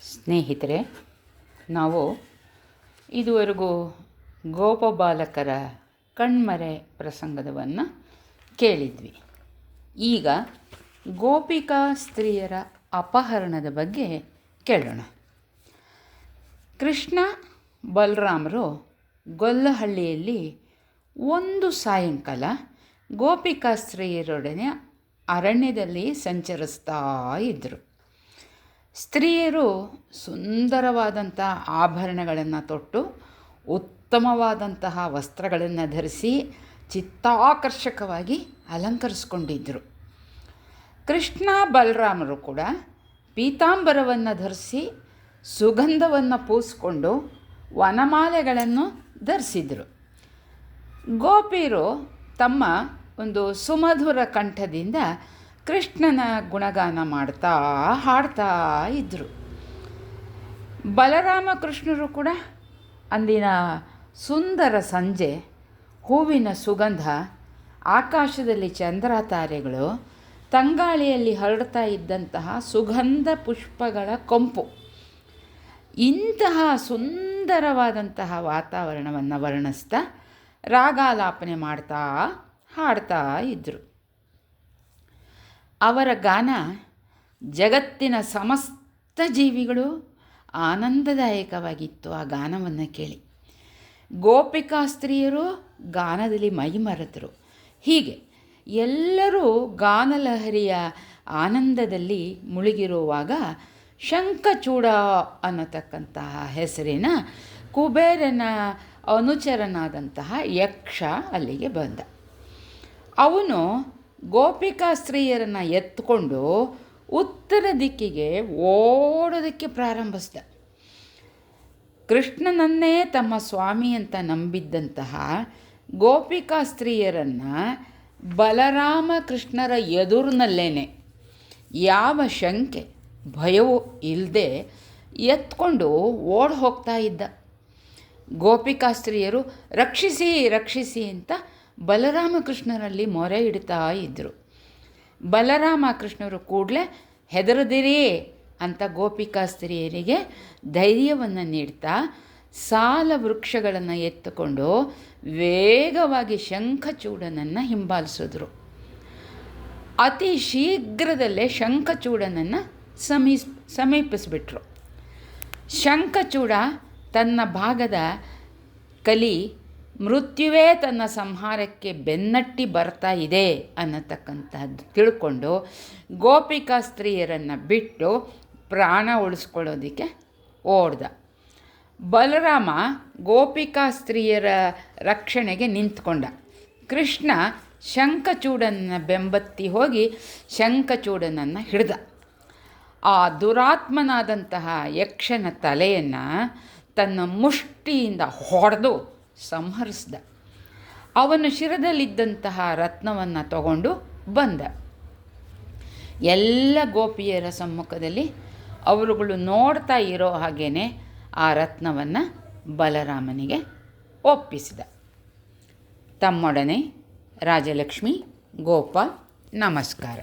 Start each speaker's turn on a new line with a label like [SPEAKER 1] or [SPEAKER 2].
[SPEAKER 1] ಸ್ನೇಹಿತರೆ, ನಾವು ಇದುವರೆಗೂ ಗೋಪಬಾಲಕರ ಕಣ್ಮರೆ ಪ್ರಸಂಗದವನ್ನು ಕೇಳಿದ್ವಿ. ಈಗ ಗೋಪಿಕಾ ಸ್ತ್ರೀಯರ ಅಪಹರಣದ ಬಗ್ಗೆ ಕೇಳೋಣ. ಕೃಷ್ಣ ಬಲರಾಮರು ಗೊಲ್ಲಹಳ್ಳಿಯಲ್ಲಿ ಒಂದು ಸಾಯಂಕಾಲ ಗೋಪಿಕಾ ಸ್ತ್ರೀಯರೊಡನೆ ಅರಣ್ಯದಲ್ಲಿ ಸಂಚರಿಸ್ತಾ ಇದ್ದರು ಸ್ತ್ರೀಯರು ಸುಂದರವಾದಂಥ ಆಭರಣಗಳನ್ನು ತೊಟ್ಟು ಉತ್ತಮವಾದಂತಹ ವಸ್ತ್ರಗಳನ್ನು ಧರಿಸಿ ಚಿತ್ತಾಕರ್ಷಕವಾಗಿ ಅಲಂಕರಿಸ್ಕೊಂಡಿದ್ದರು ಕೃಷ್ಣ ಬಲರಾಮರು ಕೂಡ ಪೀತಾಂಬರವನ್ನು ಧರಿಸಿ ಸುಗಂಧವನ್ನು ಪೂಸ್ಕೊಂಡು ವನಮಾಲೆಗಳನ್ನು ಧರಿಸಿದರು. ಗೋಪಿಯರು ತಮ್ಮ ಒಂದು ಸುಮಧುರ ಕಂಠದಿಂದ ಕೃಷ್ಣನ ಗುಣಗಾನ ಮಾಡ್ತಾ, ಹಾಡ್ತಾ ಇದ್ದರು ಬಲರಾಮ ಕೃಷ್ಣರು ಕೂಡ ಅಂದಿನ ಸುಂದರ ಸಂಜೆ, ಹೂವಿನ ಸುಗಂಧ, ಆಕಾಶದಲ್ಲಿ ಚಂದ್ರ ತಾರೆಗಳು ತಂಗಾಳಿಯಲ್ಲಿ ಹರಡ್ತಾ ಇದ್ದಂತಹ ಸುಗಂಧ ಪುಷ್ಪಗಳ ಕೊಂಪು. ಇಂತಹ ಸುಂದರವಾದಂತಹ ವಾತಾವರಣವನ್ನು ವರ್ಣಿಸ್ತಾ ರಾಗಾಲಾಪನೆ ಮಾಡ್ತಾ, ಹಾಡ್ತಾ ಇದ್ದರು ಅವರ ಗಾನ ಜಗತ್ತಿನ ಸಮಸ್ತ ಜೀವಿಗಳು ಆನಂದದಾಯಕವಾಗಿತ್ತು. ಆ ಗಾನವನ್ನು ಕೇಳಿ. ಗೋಪಿಕಾ ಸ್ತ್ರೀಯರು ಗಾನದಲ್ಲಿ ಮೈಮರೆತರು. ಹೀಗೆ ಎಲ್ಲರೂ ಗಾನಲಹರಿಯ ಆನಂದದಲ್ಲಿ ಮುಳುಗಿರುವಾಗ ಶಂಖಚೂಡ ಅನ್ನತಕ್ಕಂತಹ ಹೆಸರಿನ ಕುಬೇರನ ಅನುಚರನಾದಂತಹ ಯಕ್ಷ ಅಲ್ಲಿಗೆ ಬಂದ. ಅವನು ಗೋಪಿಕಾ ಸ್ತ್ರೀಯರನ್ನು ಎತ್ಕೊಂಡು ಉತ್ತರ ದಿಕ್ಕಿಗೆ ಓಡೋದಕ್ಕೆ ಪ್ರಾರಂಭಿಸ್ದ. ಕೃಷ್ಣನನ್ನೇ ತಮ್ಮ ಸ್ವಾಮಿ ಅಂತ ನಂಬಿದ್ದಂತಹ ಗೋಪಿಕಾ ಸ್ತ್ರೀಯರನ್ನು ಬಲರಾಮ ಕೃಷ್ಣರ ಎದುರಿನಲ್ಲೇನೆ. ಯಾವ ಶಂಕೆ, ಭಯವೂ ಇಲ್ಲದೆ ಎತ್ಕೊಂಡು ಓಡಿ ಹೋಗ್ತಾ ಇದ್ದ. ಗೋಪಿಕಾ ಸ್ತ್ರೀಯರು, ರಕ್ಷಿಸಿ ರಕ್ಷಿಸಿ ಅಂತ ಬಲರಾಮ ಕೃಷ್ಣರಲ್ಲಿ ಮೊರೆ ಇಡ್ತಾ ಇದ್ದರು ಬಲರಾಮ ಕೃಷ್ಣರು ಕೂಡಲೇ ಹೆದರದಿರಿ ಅಂತ ಗೋಪಿಕಾ ಸ್ತ್ರೀಯರಿಗೆ ಧೈರ್ಯವನ್ನು ನೀಡ್ತಾ ಸಾಲ ವೃಕ್ಷಗಳನ್ನು ಎತ್ತುಕೊಂಡು ವೇಗವಾಗಿ ಶಂಖಚೂಡನನ್ನು ಹಿಂಬಾಲಿಸಿದ್ರು. ಅತಿ ಶೀಘ್ರದಲ್ಲೇ ಶಂಖಚೂಡನನ್ನು ಸಮೀಸ್, ಸಮೀಪಿಸಿಬಿಟ್ರು. ಶಂಖಚೂಡ ತನ್ನ ಭಾಗದ ಕಲಿ ಮೃತ್ಯುವೇ ತನ್ನ ಸಂಹಾರಕ್ಕೆ ಬೆನ್ನಟ್ಟಿ ಬರ್ತಾ ಇದೆ ಅನ್ನತಕ್ಕಂಥದ್ದು ತಿಳ್ಕೊಂಡು ಗೋಪಿಕಾ ಸ್ತ್ರೀಯರನ್ನು ಬಿಟ್ಟು ಪ್ರಾಣ ಉಳಿಸ್ಕೊಳ್ಳೋದಕ್ಕೆ ಓಡ್ದ. ಬಲರಾಮ ಗೋಪಿಕಾ ಸ್ತ್ರೀಯರ ರಕ್ಷಣೆಗೆ ನಿಂತ್ಕೊಂಡ. ಕೃಷ್ಣ ಶಂಖಚೂಡನ ಬೆಂಬತ್ತಿ ಹೋಗಿ ಶಂಖಚೂಡನನ್ನು ಹಿಡ್ದ. ಆ ದುರಾತ್ಮನಾದಂತಹ ಯಕ್ಷನ ತಲೆಯನ್ನು ತನ್ನ ಮುಷ್ಟಿಯಿಂದ ಹೊಡೆದು ಸಂಹರಿಸ್ದ. ಅವನ ಶಿರದಲ್ಲಿದ್ದಂತಹ ರತ್ನವನ್ನು ತಗೊಂಡು ಬಂದ. ಎಲ್ಲ ಗೋಪಿಯರ ಸಮ್ಮುಖದಲ್ಲಿ ಅವರುಗಳು ನೋಡ್ತಾ ಇರೋ ಹಾಗೇ ಆ ರತ್ನವನ್ನು ಬಲರಾಮನಿಗೆ ಒಪ್ಪಿಸಿದ. ತಮ್ಮೊಡನೆ ರಾಜಲಕ್ಷ್ಮಿ, ಗೋಪ, ನಮಸ್ಕಾರ.